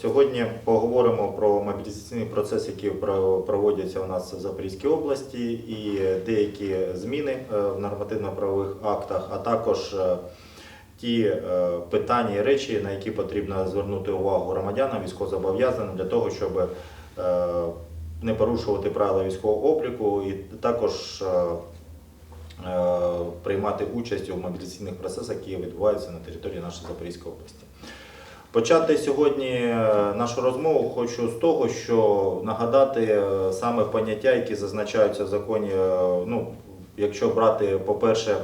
Сьогодні поговоримо про мобілізаційний процес, який проводяться у нас в Запорізькій області, і деякі зміни е, в нормативно-правових актах, а також е, ті е, питання і речі, на які потрібно звернути увагу громадянам військовозобов'язаним для того, щоб не порушувати правила військового обліку і також приймати участь у мобілізаційних процесах, які відбуваються на території нашої Запорізької області. Почати сьогодні е, нашу розмову хочу з того, що нагадати е, саме поняття, які зазначаються в законі. е, Ну, якщо брати, по-перше,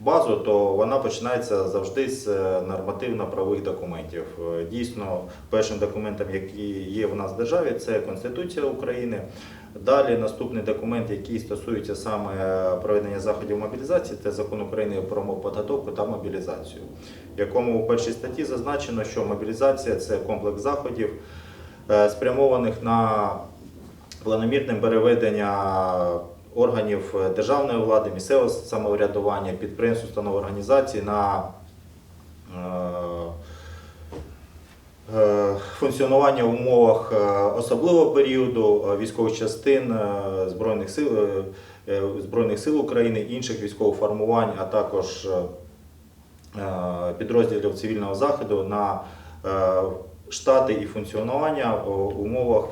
базу, то вона починається завжди з нормативно-правових документів. Дійсно, першим документом, який є в нас в державі, це Конституція України. Далі наступний документ, який стосується саме проведення заходів мобілізації, це закон України про підготовку та мобілізацію, в якому у першій статті зазначено, що мобілізація це комплекс заходів, е, спрямованих на планомірне переведення органів державної влади, місцевого самоврядування, підприємств, установ організацій на е, е, функціонування в умовах е, особливого періоду е, військових частин е, Збройних сил, е, е, Збройних сил України, інших військових формувань, а також е, е, підрозділів цивільного заходу на е, штати і функціонування в умовах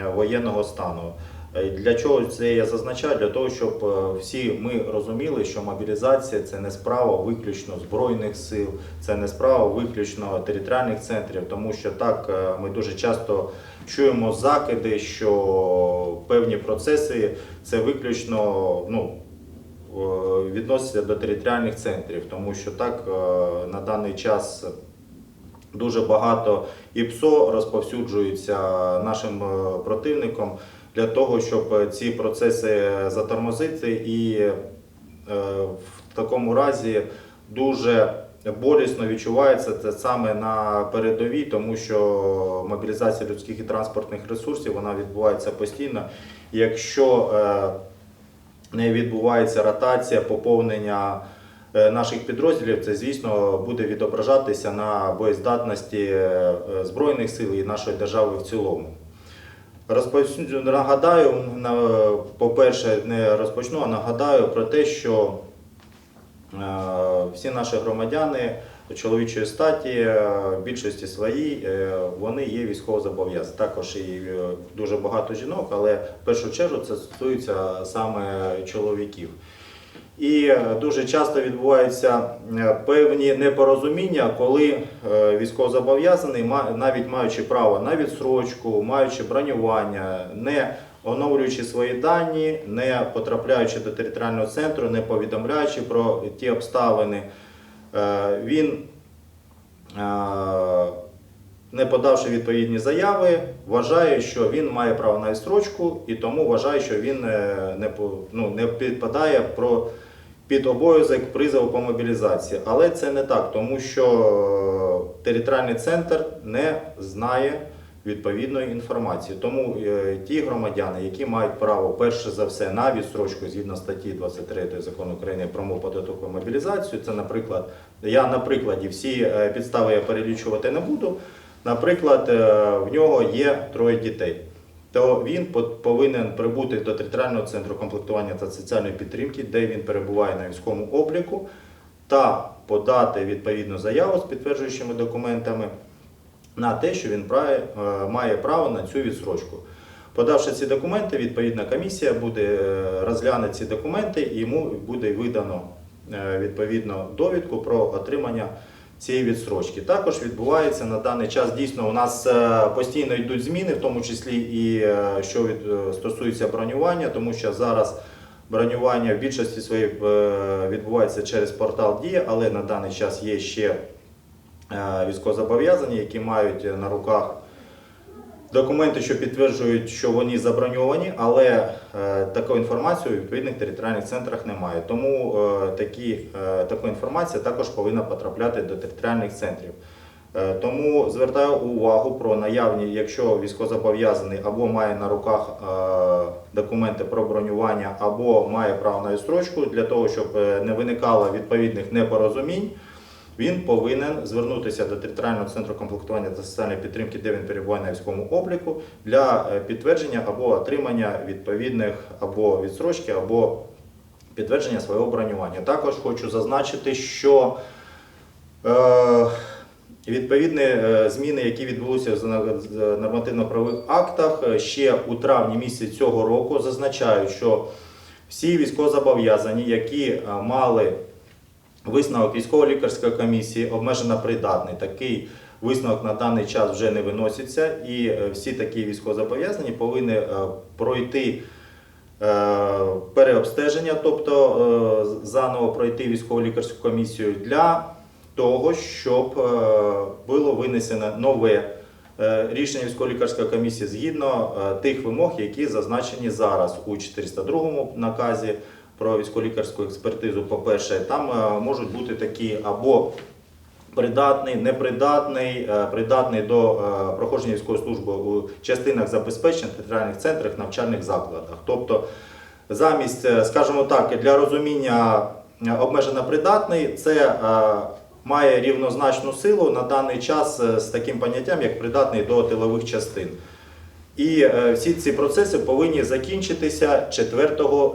е, воєнного стану. Е, Для чого це я зазначаю? Для того, щоб е, всі ми розуміли, що мобілізація це не справа виключно збройних сил, це не справа виключно територіальних центрів, тому що так е, ми дуже часто чуємо закиди, що певні процеси це виключно ну, відносяться до територіальних центрів, тому що так на даний час дуже багато і ПСО розповсюджується нашим противником для того, щоб е, ці процеси затормозити, і е, в такому разі дуже болісно відчувається це саме на передовій, тому що мобілізація людських і транспортних ресурсів вона відбувається постійно. Якщо е, не відбувається ротація, поповнення е, наших підрозділів, це звісно буде відображатися на боєздатності е, Збройних сил і нашої держави в цілому. Розпочну, нагадаю, на- по-перше, не розпочну, а нагадаю про те, що е, всі наші громадяни чоловічої статі, е, в більшості своїй, е, вони є військовозобов'язані. Також і дуже багато жінок, але в першу чергу це стосується саме чоловіків. І е, дуже часто відбуваються е, певні непорозуміння, коли е, військовозобов'язаний, навіть маючи право на відсрочку, маючи бронювання, не оновлюючи свої дані, не потрапляючи до територіального центру, не повідомляючи про ті обставини, він, не подавши відповідні заяви, вважає, що він має право на відстрочку і тому вважає, що він не, ну, не підпадає про, під обов'язок призову по мобілізації. Але це не так, тому що е, територіальний центр не знає відповідної інформації. Тому е, ті громадяни, які мають право перше за все на відстрочку згідно статті 23 закону України про мову податкову мобілізацію, це, наприклад, я на прикладі всі е, підстави я перелічувати не буду. Наприклад, в нього є троє дітей. То він повинен прибути до територіального центру комплектування та соціальної підтримки, де він перебуває на військовому обліку, та подати відповідну заяву з підтверджуючими документами на те, що він е, має право на цю відсрочку. Подавши ці документи, відповідна комісія буде е, розгляне ці документи і йому буде видано е, відповідно довідку про отримання цієї відсрочки. Також відбувається на даний час дійсно у нас е, постійно йдуть зміни, в тому числі і е, що від, е, стосується бронювання, тому що зараз бронювання в більшості своїх відбувається через портал Дія, але на даний час є ще військовозобов'язані, які мають на руках документи, що підтверджують, що вони заброньовані, але е, таку інформацію у відповідних територіальних центрах немає. Тому е, такі, е, така інформація також повинна потрапляти до територіальних центрів. Тому звертаю увагу про наявні, якщо військовозобов'язаний або має на руках документи про бронювання, або має право на відстрочку, для того, щоб не виникало відповідних непорозумінь. Він повинен звернутися до територіального центру комплектування та соціальної підтримки, де він перебуває на військовому обліку, для е, підтвердження або отримання відповідних або відсрочки, або підтвердження свого бронювання. Також хочу зазначити, що е, відповідні е, зміни, які відбулися в нормативно-правових актах, е, ще у травні місяці цього року зазначають, що всі військовозобов'язані, які мали висновок військово-лікарської комісії, обмежено придатний, такий висновок на даний час вже не виноситься, і е, всі такі військовозобов'язані повинні е, пройти е, переобстеження, тобто заново пройти військово-лікарську комісію для того, щоб було винесено нове рішення військово-лікарської комісії згідно тих вимог, які зазначені зараз у 402 наказі про військово-лікарську експертизу. По-перше, там е, можуть бути такі або придатний, непридатний, е, придатний до е, проходження військової служби у частинах забезпечення територіальних центрах, навчальних закладах. Тобто, замість, скажімо так, для розуміння обмежено придатний, це має рівнозначну силу на даний час з таким поняттям, як придатний до тилових частин. І е, всі ці процеси повинні закінчитися 4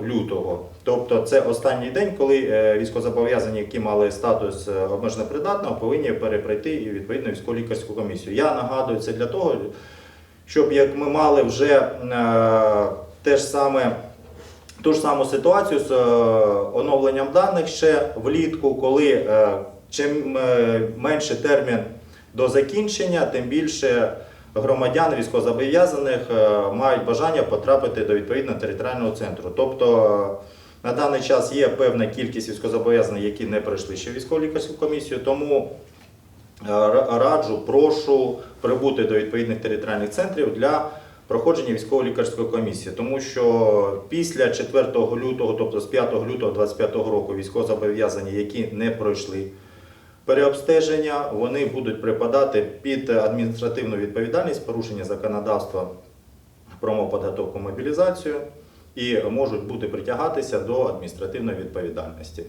лютого. Тобто це останній день, коли е, військовозобов'язані, які мали статус е, обмежено придатного, повинні перепройти відповідно військово-лікарську комісію. Я нагадую це для того, щоб як ми мали вже те ж саме. Ту ж саму ситуацію з оновленням даних ще влітку, коли чим менше термін до закінчення, тим більше громадян військовозобов'язаних е, мають бажання потрапити до відповідного територіального центру. Тобто е, на даний час є певна кількість військовозобов'язаних, які не пройшли ще військово-лікарську комісію, тому е, раджу, прошу прибути до відповідних територіальних центрів для проходження військово-лікарської комісії, тому що після 4 лютого, тобто з 5 лютого 2025 року, військовозобов'язані, які не пройшли переобстеження, вони будуть припадати під адміністративну відповідальність порушення законодавства про мобподготовку мобілізацію і можуть бути притягатися до адміністративної відповідальності.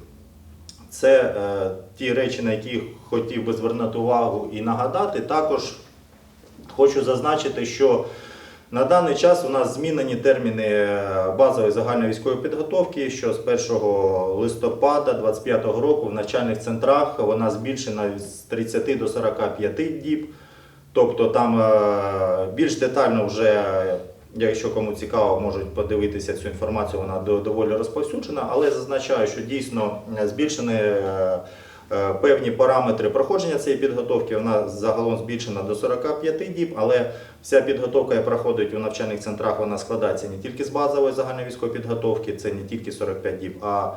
Це е, ті речі, на які хотів би звернути увагу і нагадати. Також хочу зазначити, що на даний час у нас змінені терміни е, базової загальної військової підготовки, що з 1 листопада 2025 року в навчальних центрах вона збільшена з 30 до 45 діб. Тобто там е, більш детально вже, якщо кому цікаво, можуть подивитися цю інформацію, вона до- доволі розповсюджена, але зазначаю, що дійсно е, збільшені е, певні параметри проходження цієї підготовки. Вона загалом збільшена до 45 діб, але вся підготовка, яка проходить у навчальних центрах, вона складається не тільки з базової загальної військової підготовки, це не тільки 45 діб, а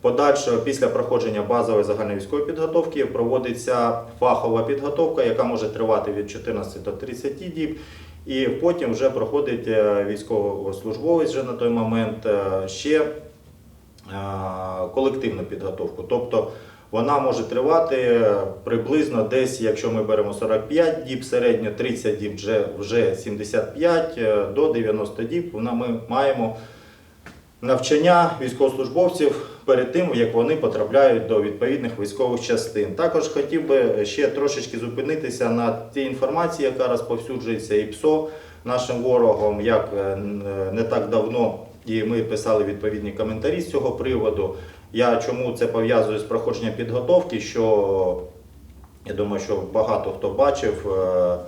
Подальше, після проходження базової загальної військової підготовки, проводиться фахова підготовка, яка може тривати від 14 до 30 діб. І потім вже проходить е, військовослужбовець вже на той момент е, ще е, колективну підготовку. Тобто вона може тривати приблизно десь, якщо ми беремо 45 діб, середньо 30 діб, вже, вже 75 е, до 90 діб. Вона ми маємо навчання військовослужбовців перед тим, як вони потрапляють до відповідних військових частин. Також хотів би ще трошечки зупинитися на тій інформації, яка розповсюджується і ПСО нашим ворогом, як е, не так давно, і ми писали відповідні коментарі з цього приводу. Я чому це пов'язую з проходженням підготовки, що я думаю, що багато хто бачив е,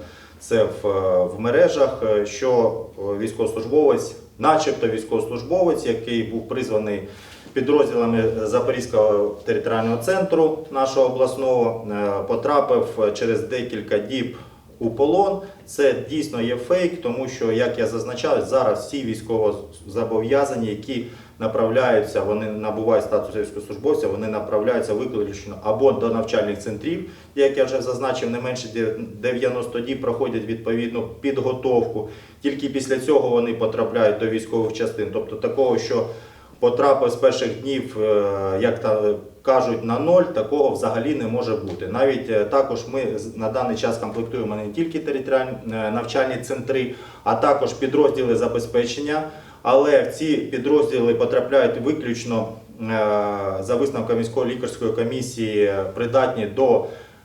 це в, е, в мережах, е, що військовослужбовець, начебто військовослужбовець, який був призваний підрозділами Запорізького територіального центру нашого обласного, потрапив через декілька діб у полон. Це дійсно є фейк, тому що, як я зазначав, зараз всі військовозобов'язані, які направляються, вони набувають статус військовослужбовця, вони направляються виключно або до навчальних центрів, як я вже зазначив, не менше 90 діб проходять відповідну підготовку. Тільки після цього вони потрапляють до військових частин. Тобто такого, що потрапив з перших днів, е, як та кажуть, на ноль, такого взагалі не може бути. Навіть е, також ми на даний час комплектуємо не тільки територіальні е, навчальні центри, а також підрозділи забезпечення. Але ці підрозділи потрапляють виключно за висновком військової лікарської комісії придатні до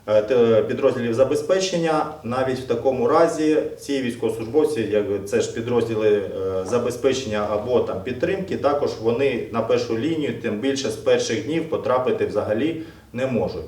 е, підрозділів забезпечення. Навіть в такому разі ці військовослужбовці, якби це ж підрозділи е, забезпечення або там підтримки, також вони на першу лінію, тим більше з перших днів потрапити взагалі не можуть.